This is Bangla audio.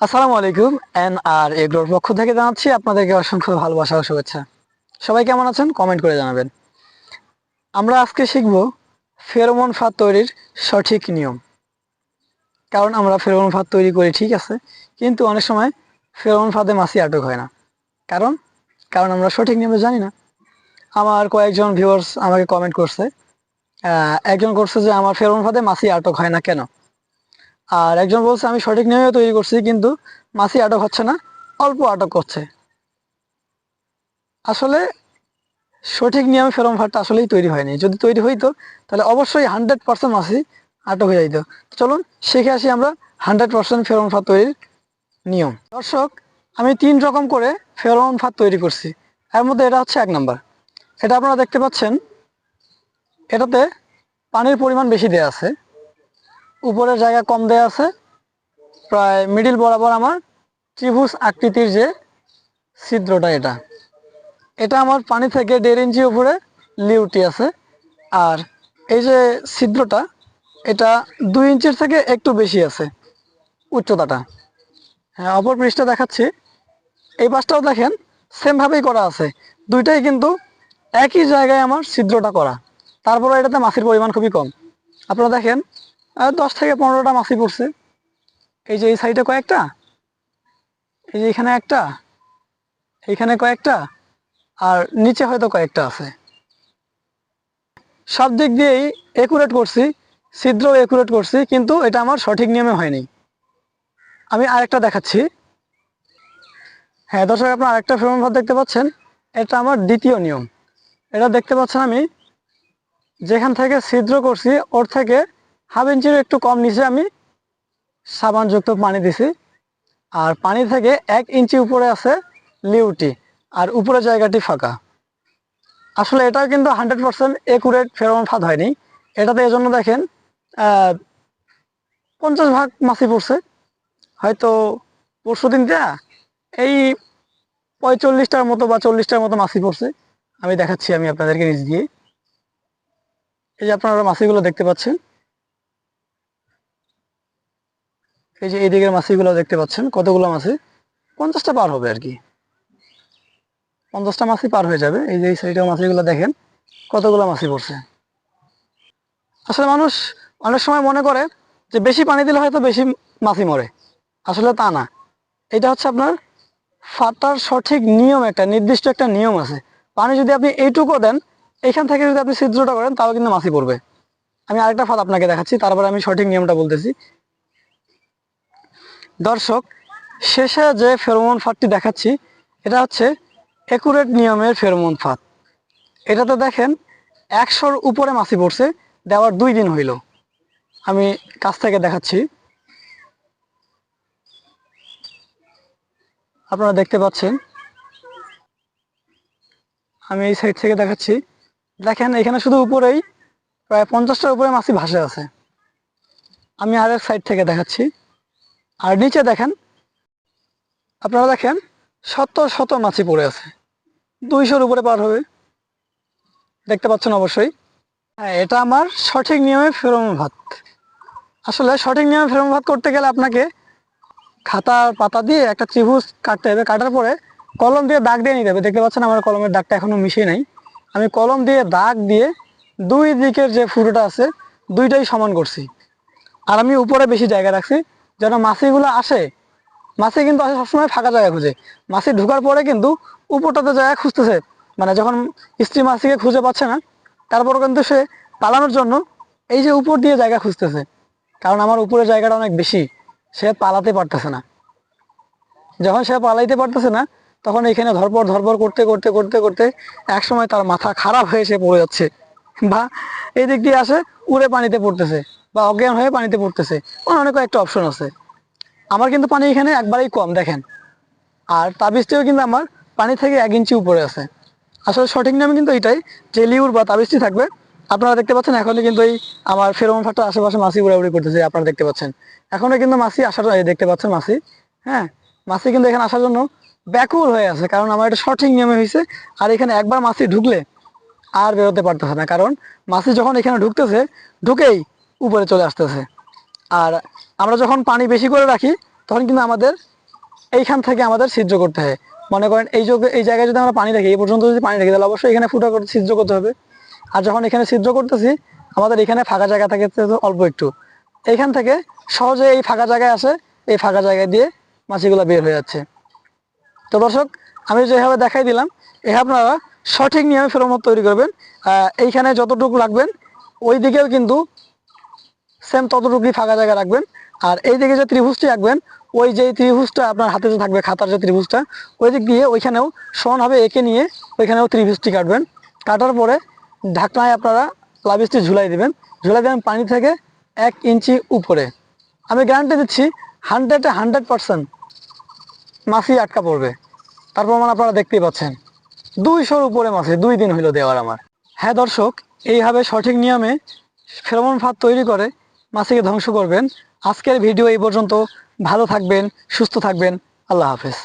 আসসালামু আলাইকুম এন আর এগ্রোর পক্ষ থেকে জানাচ্ছি আপনাদেরকে অসংখ্য ভালোবাসা ও শুভেচ্ছা। সবাই কেমন আছেন? কমেন্ট করে জানাবেন। আমরা আজকে শিখব ফেরোমন ফাঁদ তৈরির সঠিক নিয়ম। কারণ আমরা ফেরোমন ফাঁদ তৈরি করি, ঠিক আছে? কিন্তু অনেক সময় ফেরোমন ফাঁদে মাছি আটক হয় না। কারণ? কারণ আমরা সঠিক নিয়মে জানি না। আমার কয়েকজন ভিউয়ার্স আমাকে কমেন্ট করছে একজন করছে যে, আমার ফেরোমন ফাঁদে মাছি আটক হয় না কেন? আর একজন বলছে, আমি সঠিক নিয়মে তৈরি করছি, কিন্তু মাছি আটক হচ্ছে না, অল্প আটক করছে। আসলে সঠিক নিয়মে ফেরম ফাটটা আসলেই তৈরি হয়নি। যদি তৈরি হইতো, তাহলে অবশ্যই হান্ড্রেড পার্সেন্ট মাছি আটক হয়ে যাইতো। তো চলুন, শিখে আসি আমরা হান্ড্রেড পার্সেন্ট ফেরম ফাট তৈরির নিয়ম। দর্শক, আমি তিন রকম করে ফেরোমন ফাঁদ তৈরি করছি। এর মধ্যে এটা হচ্ছে এক নাম্বার। এটা আপনারা দেখতে পাচ্ছেন, এটাতে পানির পরিমাণ বেশি দেওয়া আছে। উপরের জায়গা কম দেয়া আছে। প্রায় মিডিল বরাবর আমার ত্রিভুজ আকৃতির যে ছিদ্রটা এটা। এটা আমার পানি থেকে দেড় ইঞ্চি উপরে লিউটি আছে। আর এই যে ছিদ্রটা, এটা দুই ইঞ্চির থেকে একটু বেশি আছে উচ্চতাটা। হ্যাঁ অপর পৃষ্ঠে দেখাচ্ছি। এই পাশটাও দেখেন সেমভাবেই করা আছে। দুইটাই কিন্তু একই জায়গায় আমার ছিদ্রটা করা। তারপরে এটাতে মাছির পরিমাণ খুবই কম। আপনারা দেখেন দশ থেকে পনেরোটা মাছি পড়ছে। এই যে এই সাইডে কয়েকটা, এই যে এখানে একটা, এইখানে কয়েকটা, আর নিচে হয়তো কয়েকটা আছে। সব দিক দিয়েই একুরেট করছি ছিদ্র একুরেট করছি, কিন্তু এটা আমার সঠিক নিয়মে হয়নি। আমি আরেকটা দেখাচ্ছি। হ্যাঁ দর্শক, আপনার আরেকটা ফ্রেম ভাত দেখতে পাচ্ছেন। এটা আমার দ্বিতীয় নিয়ম। এটা দেখতে পাচ্ছেন আমি, যেখান থেকে ছিদ্র করছি, ওর থেকে হাফ ইঞ্চির একটু কম নিচে আমি সাবানযুক্ত পানি দিছি। আর পানি থেকে এক ইঞ্চি উপরে আছে লিউটি, আর উপরে জায়গাটি ফাঁকা। আসলে এটা কিন্তু হান্ড্রেড পার্সেন্ট একুরেট ফেরোমন ফাঁদ হয়নি। এটাতে এজন্য দেখেন পঞ্চাশ ভাগ মাছি পড়ছে। হয়তো পরশু দিন দিনটা এই পঁয়চল্লিশটার মতো বা চল্লিশটার মতো মাছি পড়ছে। আমি দেখাচ্ছি আমি আপনাদেরকে নিজ দিয়ে। এই যে আপনারা মাছিগুলো দেখতে পাচ্ছেন। এই যে এই দিকের মাছিগুলো দেখতে পাচ্ছেন, কতগুলো মাছি? পঞ্চাশটা পার হবে আর কি। পঞ্চাশটা মাছি পার হয়ে যাবে। এই যে সাইডের মাছিগুলো দেখেন, কতগুলো মাছি পড়ছে। আসলে মানুষ অনেক সময় মনে করে যে বেশি পানি দিলে হয়তো বেশি মাছি মরে। আসলে তা না। এটা হচ্ছে আপনার ফাটার সঠিক নিয়ম একটা, নির্দিষ্ট একটা নিয়ম আছে। পানি যদি আপনি এইটুকু দেন এইখান থেকে যদি আপনি ছিদ্রটা করেন, তাও কিন্তু মাছি পড়বে। আমি আরেকটা ফাঁদ আপনাকে দেখাচ্ছি, তারপরে আমি সঠিক নিয়মটা বলতেছি। দর্শক, শেষে যে ফেরোমন ফাঁদটি দেখাচ্ছি, এটা হচ্ছে একুরেট নিয়মের ফেরোমন ফাঁদ। এটাতে দেখেন, একশোর উপরে মাছি পড়ছে, দেওয়ার দুই দিন হইল। আমি কাছ থেকে দেখাচ্ছি। আপনারা দেখতে পাচ্ছেন। আমি এই সাইড থেকে দেখাচ্ছি। দেখেন, এখানে শুধু উপরেই প্রায় পঞ্চাশটার উপরে মাছি ভাসে আছে। আমি আরেক সাইড থেকে দেখাচ্ছি। আর নিচে দেখেন, আপনারা দেখেন শত শত মাছি পড়ে আছে। দুইশোর উপরে পার হবে। দেখতে পাচ্ছেন অবশ্যই। হ্যাঁ এটা আমার সঠিক নিয়মে ফেরোমন ভাত। আসলে সঠিক নিয়মে ফেরোমন ভাত করতে গেলে আপনাকে খাতার পাতা দিয়ে একটা ত্রিভুজ কাটতে হবে। কাটার পরে কলম দিয়ে দাগ দিয়ে নিতে হবে। দেখতে পাচ্ছেন আমার কলমের দাগটা এখনও মিশিয়ে নাই। আমি কলম দিয়ে দাগ দিয়ে দুই দিকের যে ফুটোটা আছে, দুইটাই সমান করছি। আর আমি উপরে বেশি জায়গা রাখছি। যেন মাছিগুলো আসে। মাছি কিন্তু আসে সবসময় ফাঁকা জায়গা খুঁজে। মাছি ঢুকার পরে কিন্তু উপরটাতে জায়গা খুঁজতেছে। মানে যখন স্ত্রী মাছিকে খুঁজে পাচ্ছে না তারপর কিন্তু সে পালানোর জন্য এই যে উপর দিয়ে জায়গা খুঁজতেছে। কারণ আমার উপরের জায়গাটা অনেক বেশি, সে পালাতে পারতেছে না। যখন সে পালাইতে পারতেছে না, তখন এখানে ধরপর ধরপর করতে করতে করতে করতে এক সময় তার মাথা খারাপ হয়ে সে পড়ে যাচ্ছে। বা এই দিক দিয়ে আসে উড়ে পানিতে পড়তেছে। বা অজ্ঞান হয়ে পানিতে পড়তেছে অনেক একটা অপশন আছে। আমার কিন্তু পানি এখানে একবারেই কম, দেখেন। আর তাবিজটিও কিন্তু আমার পানি থেকে এক ইঞ্চি উপরে আছে। আসলে সঠিক নাম কিন্তু এটাই, যে লিউর বা তাবিজটি থাকবে, আপনারা দেখতে পাচ্ছেন এখনই কিন্তু এই আমার ফেরোমন ফাটটা আশেপাশে মাছি উড়াউড়ি করতেছে, আপনারা দেখতে পাচ্ছেন। এখনও কিন্তু মাছি আসার দেখতে পাচ্ছেন মাছি হ্যাঁ? মাছি কিন্তু এখানে আসার জন্য ব্যাকুল হয়ে আছে, কারণ আমার এটা সঠিক নিয়মে হয়েছে, আর এখানে একবার মাছি ঢুকলে আর বেরোতে পারতেছে না। কারণ মাছি যখন এখানে ঢুকতেছে, ঢুকেই উপরে চলে আসতেছে। আর আমরা যখন পানি বেশি করে রাখি, তখন কিন্তু আমাদের এইখান থেকে আমাদের ছিদ্র করতে হয়। মনে করেন এই এই জায়গায় যদি আমরা পানি রাখি, এই পর্যন্ত যদি পানি রাখি, তাহলে অবশ্যই এখানে ফুটা করতে ছিদ্র করতে হবে। আর যখন এখানে ছিদ্র করতেছি, আমাদের এখানে ফাঁকা জায়গা থাকে অল্প একটু। এইখান থেকে সহজে এই ফাঁকা জায়গায় আসে, এই ফাঁকা জায়গায় দিয়ে মাছিগুলো বের হয়ে যাচ্ছে। তো দর্শক, আমি যেভাবে দেখাই দিলাম, এ আপনারা সঠিক নিয়মে ফেরোমত তৈরি করবেন। এইখানে যতটুকু রাখবেন ওই দিকেও কিন্তু সেম ততটুকুই ফাঁকা জায়গা রাখবেন। আর এই দিকে যে ত্রিভুজটি রাখবেন, ওই যে ত্রিভুজটা আপনার হাতে যে থাকবে, খাতার যে ত্রিভুজটা, ওই দিক দিয়ে ওইখানেও সমানভাবে এঁকে নিয়ে ওইখানেও ত্রিভুজটি কাটবেন। কাটার পরে ঢাকনায় আপনারা লাবিসটি ঝুলাই দেবেন। ঝুলাই দেবেন পানি থেকে এক ইঞ্চি উপরে। আমি গ্যারান্টি দিচ্ছি হান্ড্রেডে হান্ড্রেড পার্সেন্ট মাছি আটকা পড়বে। তার প্রমাণ আপনারা দেখতেই পাচ্ছেন। দুইশোর উপরে মাছি দুই দিন হইল দেওয়ার আমার। হ্যাঁ দর্শক, এইভাবে সঠিক নিয়মে ফেরোমন ফাঁদ তৈরি করে মাছিকে ধ্বংস করবেন। আজকের ভিডিও এই পর্যন্ত। ভালো থাকবেন সুস্থ থাকবেন। আল্লাহ হাফেজ।